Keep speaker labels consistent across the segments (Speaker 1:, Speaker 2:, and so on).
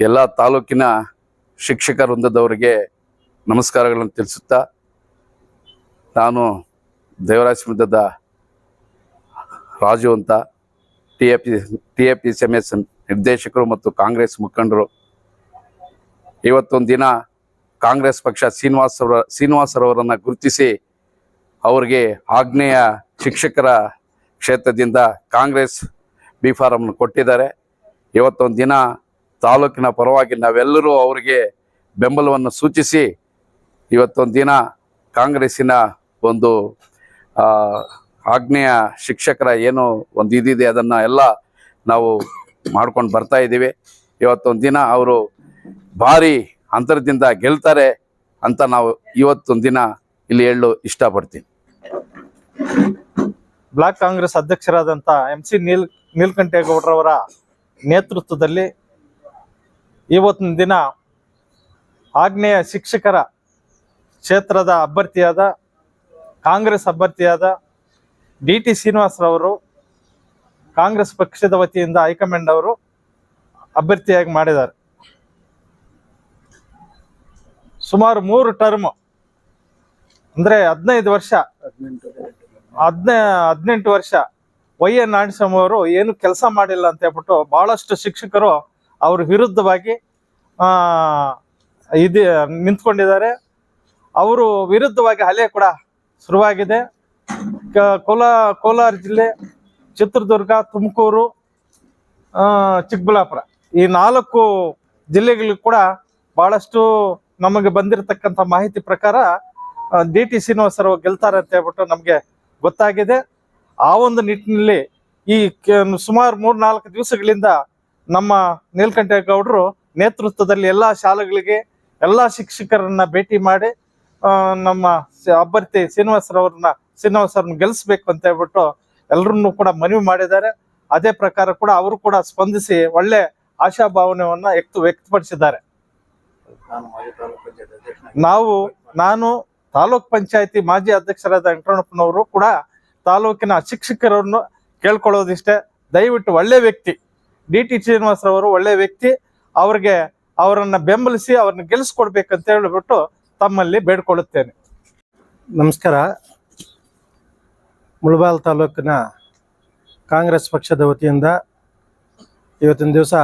Speaker 1: ಎಲ್ಲ ತಾಲೂಕಿನ ಶಿಕ್ಷಕ ವೃಂದದವರಿಗೆ ನಮಸ್ಕಾರಗಳನ್ನು ತಿಳಿಸುತ್ತಾ, ನಾನು ದೇವರಾಜ ವೃಂದದ ರಾಜು ಅಂತ T A P T A P C M S ನಿರ್ದೇಶಕರು ಮತ್ತು ಕಾಂಗ್ರೆಸ್ ಮುಖಂಡರು. ಇವತ್ತೊಂದು ದಿನ ಕಾಂಗ್ರೆಸ್ ಪಕ್ಷ ಶ್ರೀನಿವಾಸ್ ಅವರ ಗುರುತಿಸಿ, ಅವರಿಗೆ ಆಗ್ನೇಯ ಶಿಕ್ಷಕರ ಕ್ಷೇತ್ರದಿಂದ ಕಾಂಗ್ರೆಸ್ ಬಿ ಫಾರಮ್ನ ಕೊಟ್ಟಿದ್ದಾರೆ. ಇವತ್ತೊಂದು ದಿನ ತಾಲೂಕಿನ ಪರವಾಗಿ ನಾವೆಲ್ಲರೂ ಅವರಿಗೆ ಬೆಂಬಲವನ್ನು ಸೂಚಿಸಿ ಇವತ್ತೊಂದು ದಿನ ಕಾಂಗ್ರೆಸ್ಸಿನ ಒಂದು ಆಗ್ನೇಯ ಶಿಕ್ಷಕರ ಏನು ಒಂದು ಇದಿದೆ, ಅದನ್ನು ಎಲ್ಲ ನಾವು ಮಾಡ್ಕೊಂಡು ಬರ್ತಾ ಇದ್ದೀವಿ. ಇವತ್ತೊಂದು ದಿನ ಅವರು ಭಾರಿ ಅಂತರದಿಂದ ಗೆಲ್ತಾರೆ ಅಂತ ನಾವು ಇವತ್ತೊಂದು ದಿನ ಇಲ್ಲಿ ಹೇಳಲು ಇಷ್ಟಪಡ್ತೀನಿ.
Speaker 2: ಬ್ಲಾಕ್ ಕಾಂಗ್ರೆಸ್ ಅಧ್ಯಕ್ಷರಾದಂಥ ಎಂ ಸಿ ನೀಲ್, ನೀಲ್ಕಂಠೇಗೌಡರವರ ನೇತೃತ್ವದಲ್ಲಿ ಇವತ್ತಿನ ದಿನ ಆಗ್ನೇಯ ಶಿಕ್ಷಕರ ಕ್ಷೇತ್ರದ ಅಭ್ಯರ್ಥಿಯಾದ, ಕಾಂಗ್ರೆಸ್ ಅಭ್ಯರ್ಥಿಯಾದ ಡಿ ಟಿ ಶ್ರೀನಿವಾಸರವರು ಕಾಂಗ್ರೆಸ್ ಪಕ್ಷದ ವತಿಯಿಂದ ಹೈಕಮಾಂಡ್ ಅವರು ಅಭ್ಯರ್ಥಿಯಾಗಿ ಮಾಡಿದ್ದಾರೆ. ಸುಮಾರು ಮೂರು ಟರ್ಮ್, ಅಂದ್ರೆ ಹದಿನೈದು ವರ್ಷ, ಹದಿನ, ಹದಿನೆಂಟು ವರ್ಷ ವೈ ಎನ್ ಅವರು ಏನು ಕೆಲಸ ಮಾಡಿಲ್ಲ ಅಂತ ಹೇಳ್ಬಿಟ್ಟು ಬಹಳಷ್ಟು ಶಿಕ್ಷಕರು ಅವ್ರ ವಿರುದ್ಧವಾಗಿ ಇದು, ನಿಂತ್ಕೊಂಡಿದ್ದಾರೆ. ಅವರು ವಿರುದ್ಧವಾಗಿ ಹಲೆ ಕೂಡ ಶುರುವಾಗಿದೆ. ಕೋಲಾ, ಕೋಲಾರ ಜಿಲ್ಲೆ ಚಿತ್ರದುರ್ಗ, ತುಮಕೂರು ಚಿಕ್ಕಬಳ್ಳಾಪುರ. ಈ ನಾಲ್ಕು ಜಿಲ್ಲೆಗಳಿಗೂ ಕೂಡ ಬಹಳಷ್ಟು ನಮಗೆ ಬಂದಿರತಕ್ಕಂಥ ಮಾಹಿತಿ ಪ್ರಕಾರ ಡಿ ಟಿ ಶ್ರೀನಿವಾಸರು ಗೆಲ್ತಾರೆ ಅಂತ ಹೇಳ್ಬಿಟ್ಟು ನಮಗೆ ಗೊತ್ತಾಗಿದೆ. ಆ ಒಂದು ನಿಟ್ಟಿನಲ್ಲಿ ಈ ಸುಮಾರು ಮೂರ್ನಾಲ್ಕು ದಿವಸಗಳಿಂದ ನಮ್ಮ ನೀಲಕಂಠೇಗೌಡರು ನೇತೃತ್ವದಲ್ಲಿ ಎಲ್ಲ ಶಾಲೆಗಳಿಗೆ ಎಲ್ಲ ಶಿಕ್ಷಕರನ್ನ ಭೇಟಿ ಮಾಡಿ ನಮ್ಮ ಅಭ್ಯರ್ಥಿ ಶ್ರೀನಿವಾಸರವ್ರನ್ನ ಶ್ರೀನಿವಾಸರನ್ನ ಗೆಲ್ಲಿಸ್ಬೇಕು ಅಂತ ಹೇಳ್ಬಿಟ್ಟು ಎಲ್ಲರನ್ನು ಕೂಡ ಮನವಿ ಮಾಡಿದ್ದಾರೆ. ಅದೇ ಪ್ರಕಾರ ಕೂಡ ಅವರು ಕೂಡ ಸ್ಪಂದಿಸಿ ಒಳ್ಳೆ ಆಶಾಭಾವನೆಯನ್ನ ವ್ಯಕ್ತ ವ್ಯಕ್ತಪಡಿಸಿದ್ದಾರೆ. ನಾವು, ನಾನು ತಾಲೂಕ್ ಪಂಚಾಯತಿ ಮಾಜಿ ಅಧ್ಯಕ್ಷರಾದ ವೆಂಕಟಣ್ಣಪ್ಪನವರು ಕೂಡ ತಾಲೂಕಿನ ಶಿಕ್ಷಕರನ್ನು ಕೇಳ್ಕೊಳ್ಳೋದಿಷ್ಟೇ. ದಯವಿಟ್ಟು ಒಳ್ಳೆ ವ್ಯಕ್ತಿ. ಡಿ ಟಿ ಶ್ರೀನಿವಾಸರವರು ಒಳ್ಳೆ ವ್ಯಕ್ತಿ. ಅವ್ರಿಗೆ ಅವರನ್ನ ಬೆಂಬಲಿಸಿ ಅವ್ರನ್ನ ಗೆಲ್ಲಿಸ್ಕೊಡ್ಬೇಕಂತ ಹೇಳ್ಬಿಟ್ಟು ತಮ್ಮಲ್ಲಿ ಬೇಡ್ಕೊಳ್ಳುತ್ತೇನೆ.
Speaker 3: ನಮಸ್ಕಾರ. ಮುಳಬಾಲ್ ತಾಲೂಕಿನ ಕಾಂಗ್ರೆಸ್ ಪಕ್ಷದ ವತಿಯಿಂದ ಇವತ್ತಿನ ದಿವಸ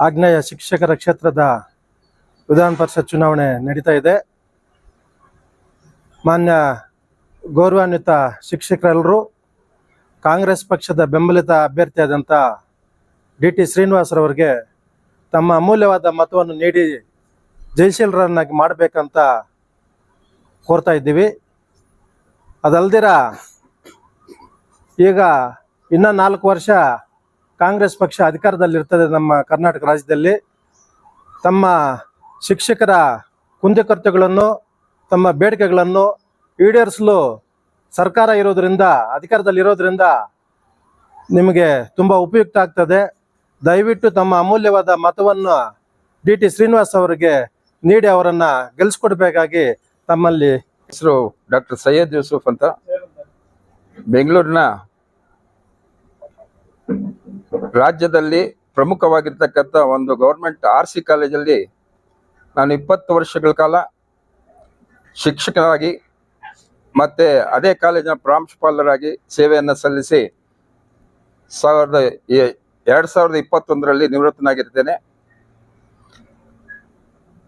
Speaker 3: ಆಗ್ನೇಯ ಶಿಕ್ಷಕರ ಕ್ಷೇತ್ರದ ವಿಧಾನ ಪರಿಷತ್ ಚುನಾವಣೆ ನಡೀತಾ ಇದೆ. ಮಾನ್ಯ ಗೌರವಾನ್ವಿತ ಶಿಕ್ಷಕರೆಲ್ಲರೂ ಕಾಂಗ್ರೆಸ್ ಪಕ್ಷದ ಬೆಂಬಲಿತ ಅಭ್ಯರ್ಥಿಯಾದಂಥ ಡಿ ಟಿ ಶ್ರೀನಿವಾಸರವರಿಗೆ ತಮ್ಮ ಅಮೂಲ್ಯವಾದ ಮತವನ್ನು ನೀಡಿ ಜಯಶೀಲರನ್ನಾಗಿ ಮಾಡಬೇಕಂತ ಕೋರ್ತಾ ಇದ್ದೀವಿ. ಅದಲ್ದಿರ ಈಗ ಇನ್ನೂ ನಾಲ್ಕು ವರ್ಷ ಕಾಂಗ್ರೆಸ್ ಪಕ್ಷ ಅಧಿಕಾರದಲ್ಲಿರ್ತದೆ ನಮ್ಮ ಕರ್ನಾಟಕ ರಾಜ್ಯದಲ್ಲಿ. ತಮ್ಮ ಶಿಕ್ಷಕರ ಕುಂದುಕೊರತೆಗಳನ್ನು ತಮ್ಮ ಬೇಡಿಕೆಗಳನ್ನು ಈಡೇರಿಸಲು ಸರ್ಕಾರ ಇರೋದರಿಂದ, ಅಧಿಕಾರದಲ್ಲಿರೋದ್ರಿಂದ ನಿಮಗೆ ತುಂಬ ಉಪಯುಕ್ತ ಆಗ್ತದೆ. ದಯವಿಟ್ಟು ತಮ್ಮ ಅಮೂಲ್ಯವಾದ ಮತವನ್ನು ಡಿ ಟಿ ಶ್ರೀನಿವಾಸ್ ಅವರಿಗೆ ನೀಡಿ ಅವರನ್ನು ಗೆಲ್ಲಿಸ್ಕೊಡ್ಬೇಕಾಗಿ ತಮ್ಮಲ್ಲಿ
Speaker 4: ಹೆಸರು ಡಾಕ್ಟರ್ ಸೈಯದ್ ಯೂಸುಫ್ ಅಂತ. ಬೆಂಗಳೂರಿನ ರಾಜ್ಯದಲ್ಲಿ ಪ್ರಮುಖವಾಗಿರ್ತಕ್ಕಂಥ ಒಂದು ಗೌರ್ಮೆಂಟ್ ಆರ್ ಸಿ ಕಾಲೇಜಲ್ಲಿ ನಾನು ಇಪ್ಪತ್ತು ವರ್ಷಗಳ ಕಾಲ ಶಿಕ್ಷಕರಾಗಿ ಮತ್ತೆ ಅದೇ ಕಾಲೇಜಿನ ಪ್ರಾಂಶುಪಾಲರಾಗಿ ಸೇವೆಯನ್ನು ಸಲ್ಲಿಸಿ ಸಾವಿರದ ಎರಡ್ ಸಾವಿರದ ಇಪ್ಪತ್ತೊಂದರಲ್ಲಿ ನಿವೃತ್ತನಾಗಿರ್ತೇನೆ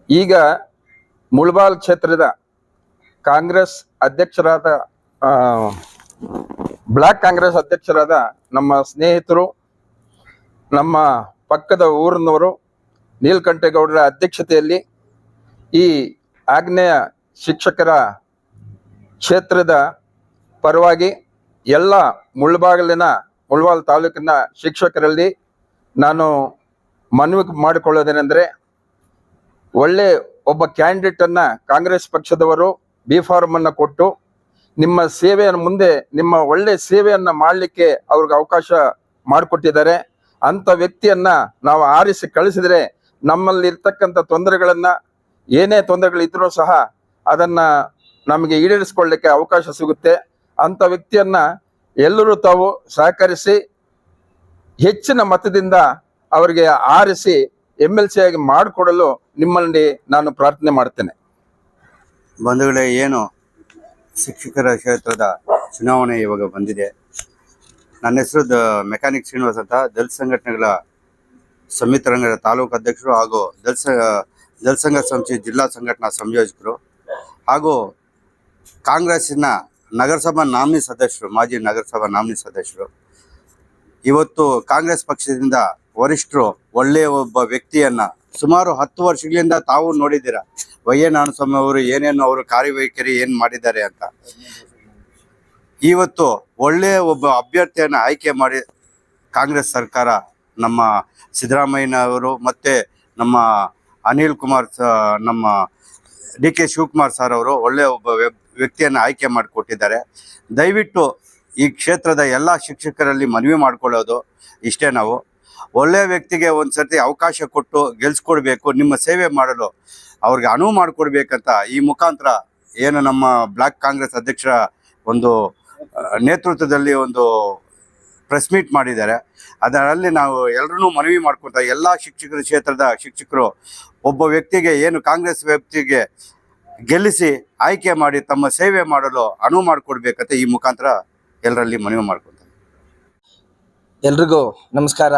Speaker 4: ಈಗ ಮುಳ್ಬಾಲ್ ಕ್ಷೇತ್ರದ ಕಾಂಗ್ರೆಸ್ ಅಧ್ಯಕ್ಷರಾದ ಬ್ಲಾಕ್ ಕಾಂಗ್ರೆಸ್ ಅಧ್ಯಕ್ಷರಾದ ನಮ್ಮ ಸ್ನೇಹಿತರು, ನಮ್ಮ ಪಕ್ಕದ ಊರಿನವರು, ನೀಲಕಂಠೇಗೌಡರ ಅಧ್ಯಕ್ಷತೆಯಲ್ಲಿ ಈ ಆಗ್ನೇಯ ಶಿಕ್ಷಕರ ಕ್ಷೇತ್ರದ ಪರವಾಗಿ ಎಲ್ಲ ಮುಳ್ಬಾಗಿಲಿನ ಮುಳ್ಬಾಲ್ ತಾಲೂಕಿನ ಶಿಕ್ಷಕರಲ್ಲಿ ನಾನು ಮನವಿ ಮಾಡಿಕೊಳ್ಳೋದೇನೆಂದರೆ ಒಳ್ಳೆ ಒಬ್ಬ ಕ್ಯಾಂಡಿಡೇಟನ್ನು ಕಾಂಗ್ರೆಸ್ ಪಕ್ಷದವರು ಬಿ ಫಾರ್ಮನ್ನು ಕೊಟ್ಟು ನಿಮ್ಮ ಸೇವೆಯನ್ನು ಮುಂದೆ, ನಿಮ್ಮ ಒಳ್ಳೆ ಸೇವೆಯನ್ನು ಮಾಡಲಿಕ್ಕೆ ಅವ್ರಿಗೆ ಅವಕಾಶ ಮಾಡಿಕೊಟ್ಟಿದ್ದಾರೆ. ಅಂಥ ವ್ಯಕ್ತಿಯನ್ನು ನಾವು ಆರಿಸಿ ಕಳಿಸಿದರೆ ನಮ್ಮಲ್ಲಿರ್ತಕ್ಕಂಥ ತೊಂದರೆಗಳನ್ನ, ಏನೇ ತೊಂದರೆಗಳಿದ್ರೂ ಸಹ ಅದನ್ನು ನಮಗೆ ಈಡೇರಿಸಿಕೊಳ್ಳಿಕ್ಕೆ ಅವಕಾಶ ಸಿಗುತ್ತೆ. ಅಂಥ ವ್ಯಕ್ತಿಯನ್ನ ಎಲ್ಲರೂ ತಾವು ಸಹಕರಿಸಿ ಹೆಚ್ಚಿನ ಮತದಿಂದ ಅವರಿಗೆ ಆರಿಸಿ ಎಂ ಎಲ್ ಸಿ ಆಗಿ ಮಾಡಿಕೊಡಲು ನಿಮ್ಮಲ್ಲಿ ನಾನು ಪ್ರಾರ್ಥನೆ ಮಾಡ್ತೇನೆ.
Speaker 5: ಬಂಧುಗಳೇ, ಏನು ಶಿಕ್ಷಕರ ಕ್ಷೇತ್ರದ ಚುನಾವಣೆ ಇವಾಗ ಬಂದಿದೆ. ನನ್ನ ಹೆಸರು ಮೆಕ್ಯಾನಿಕ್ ಶ್ರೀನಿವಾಸ್ ಅಂತ. ದಲಿತ ಸಂಘಟನೆಗಳ ಸಂಯುಕ್ತ ರಂಗದ ತಾಲೂಕು ಅಧ್ಯಕ್ಷರು ಹಾಗೂ ದಲಿತ ದಲಿತ ಸಂಘ ಸಂಸ್ಥೆ ಜಿಲ್ಲಾ ಸಂಘಟನಾ ಸಂಯೋಜಕರು ಹಾಗೂ ಕಾಂಗ್ರೆಸ್ಸಿನ ನಗರಸಭಾ ನಾಮಿನಿ ಸದಸ್ಯರು, ಮಾಜಿ ನಗರಸಭಾ ನಾಮಿನಿ ಸದಸ್ಯರು. ಇವತ್ತು ಕಾಂಗ್ರೆಸ್ ಪಕ್ಷದಿಂದ ವರಿಷ್ಠರು ಒಳ್ಳೆಯ ಒಬ್ಬ ವ್ಯಕ್ತಿಯನ್ನ ಸುಮಾರು ಹತ್ತು ವರ್ಷಗಳಿಂದ ತಾವು ನೋಡಿದ್ದೀರಾ? ವೈ ನಾನು ಸ್ವಾಮಿ ಅವರು ಏನೇನು ಅವರು ಕಾರ್ಯವೈಖರಿ ಏನ್ ಮಾಡಿದ್ದಾರೆ ಅಂತ. ಇವತ್ತು ಒಳ್ಳೆಯ ಒಬ್ಬ ಅಭ್ಯರ್ಥಿಯನ್ನ ಆಯ್ಕೆ ಮಾಡಿ ಕಾಂಗ್ರೆಸ್ ಸರ್ಕಾರ ನಮ್ಮ ಸಿದ್ದರಾಮಯ್ಯನವರು ಮತ್ತೆ ನಮ್ಮ ಅನಿಲ್ ಕುಮಾರ್ ನಮ್ಮ ಡಿ ಕೆ ಶಿವಕುಮಾರ್ ಸರ್ ಅವರು ಒಳ್ಳೆಯ ಒಬ್ಬ ವ್ಯಕ್ತಿಯನ್ನು ಆಯ್ಕೆ ಮಾಡಿಕೊಟ್ಟಿದ್ದಾರೆ. ದಯವಿಟ್ಟು ಈ ಕ್ಷೇತ್ರದ ಎಲ್ಲ ಶಿಕ್ಷಕರಲ್ಲಿ ಮನವಿ ಮಾಡಿಕೊಳ್ಳೋದು ಇಷ್ಟೇ ನಾವು. ಒಳ್ಳೆಯ ವ್ಯಕ್ತಿಗೆ ಒಂದು ಸರ್ತಿ ಅವಕಾಶ ಕೊಟ್ಟು ಗೆಲ್ಸ್ಕೊಡ್ಬೇಕು, ನಿಮ್ಮ ಸೇವೆ ಮಾಡಲು ಅವ್ರಿಗೆ ಅನುವು ಮಾಡಿಕೊಡ್ಬೇಕಂತ ಈ ಮುಖಾಂತರ ಏನು ನಮ್ಮ ಬ್ಲಾಕ್ ಕಾಂಗ್ರೆಸ್ ಅಧ್ಯಕ್ಷರ ಒಂದು ನೇತೃತ್ವದಲ್ಲಿ ಒಂದು ಪ್ರೆಸ್ ಮೀಟ್ ಮಾಡಿದ್ದಾರೆ. ಅದರಲ್ಲಿ ನಾವು ಎಲ್ಲರೂ ಮನವಿ ಮಾಡ್ಕೊತಾ ಎಲ್ಲ ಶಿಕ್ಷಕರ ಕ್ಷೇತ್ರದ ಶಿಕ್ಷಕರು, ಒಬ್ಬ ವ್ಯಕ್ತಿಗೆ ಏನು ಕಾಂಗ್ರೆಸ್ ವ್ಯಕ್ತಿಗೆ ಗೆಲ್ಲಿಸಿ ಆಯ್ಕೆ ಮಾಡಿ ತಮ್ಮ ಸೇವೆ ಮಾಡಲು ಅನುವು ಮಾಡಿಕೊಡ್ಬೇಕಂತ ಈ ಮುಖಾಂತರ ಎಲ್ಲರಲ್ಲಿ ಮನವಿ ಮಾಡ್ಕೊತಾರೆ
Speaker 6: ಎಲ್ರಿಗೂ ನಮಸ್ಕಾರ.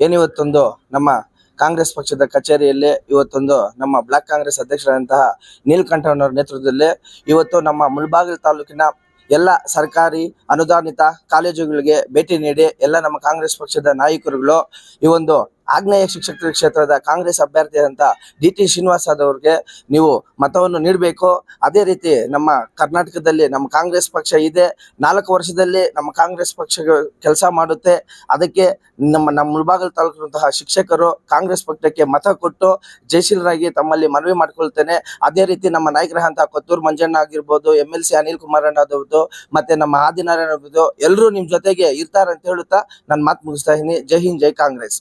Speaker 6: ಏನಿವತ್ತೊಂದು ನಮ್ಮ ಕಾಂಗ್ರೆಸ್ ಪಕ್ಷದ ಕಚೇರಿಯಲ್ಲಿ ಇವತ್ತೊಂದು ನಮ್ಮ ಬ್ಲಾಕ್ ಕಾಂಗ್ರೆಸ್ ಅಧ್ಯಕ್ಷರಾದಂತಹ ನೀಲಕಂಠನವರ ನೇತೃತ್ವದಲ್ಲಿ ಇವತ್ತು ನಮ್ಮ ಮುಳಬಾಗಿಲು ತಾಲೂಕಿನ ಎಲ್ಲ ಸರ್ಕಾರಿ ಅನುದಾನಿತ ಕಾಲೇಜುಗಳಿಗೆ ಭೇಟಿ ನೀಡಿ ಎಲ್ಲ ನಮ್ಮ ಕಾಂಗ್ರೆಸ್ ಪಕ್ಷದ ನಾಯಕರುಗಳು ಈ ಒಂದು ಆಗ್ನೇಯ ಶಿಕ್ಷಕ ಕ್ಷೇತ್ರದ ಕಾಂಗ್ರೆಸ್ ಅಭ್ಯರ್ಥಿಯಾದಂಥ ಡಿ ಟಿ ಶ್ರೀನಿವಾಸ್ ಅವ್ರಿಗೆ ನೀವು ಮತವನ್ನು ನೀಡಬೇಕು. ಅದೇ ರೀತಿ ನಮ್ಮ ಕರ್ನಾಟಕದಲ್ಲಿ ನಮ್ಮ ಕಾಂಗ್ರೆಸ್ ಪಕ್ಷ ಇದೆ. ನಾಲ್ಕು ವರ್ಷದಲ್ಲಿ ನಮ್ಮ ಕಾಂಗ್ರೆಸ್ ಪಕ್ಷ ಕೆಲಸ ಮಾಡುತ್ತೆ. ಅದಕ್ಕೆ ನಮ್ಮ ನಮ್ಮ ಮುಳಬಾಗಲ್ ತಾಲೂಕಿನಂತಹ ಶಿಕ್ಷಕರು ಕಾಂಗ್ರೆಸ್ ಪಕ್ಷಕ್ಕೆ ಮತ ಕೊಟ್ಟು ಜಯಶೀಲರಾಗಿ ತಮ್ಮಲ್ಲಿ ಮನವಿ ಮಾಡ್ಕೊಳ್ತೇನೆ. ಅದೇ ರೀತಿ ನಮ್ಮ ನಾಯಕರಂತಹ ಕೊತ್ತೂರು ಮಂಜಣ್ಣ ಆಗಿರ್ಬೋದು M L C Anil Kumar ಅಣ್ಣ ಆದವ್ರದ್ದು ಮತ್ತೆ ನಮ್ಮ ಆದಿನಾರಾಯಣ ಎಲ್ಲರೂ ನಿಮ್ಮ ಜೊತೆಗೆ ಇರ್ತಾರೆ ಅಂತ ಹೇಳುತ್ತಾ ನಾನು ಮಾತು ಮುಗಿಸ್ತಾ ಇದ್ದೀನಿ. ಜೈ ಹಿಂದ್, ಜೈ ಕಾಂಗ್ರೆಸ್.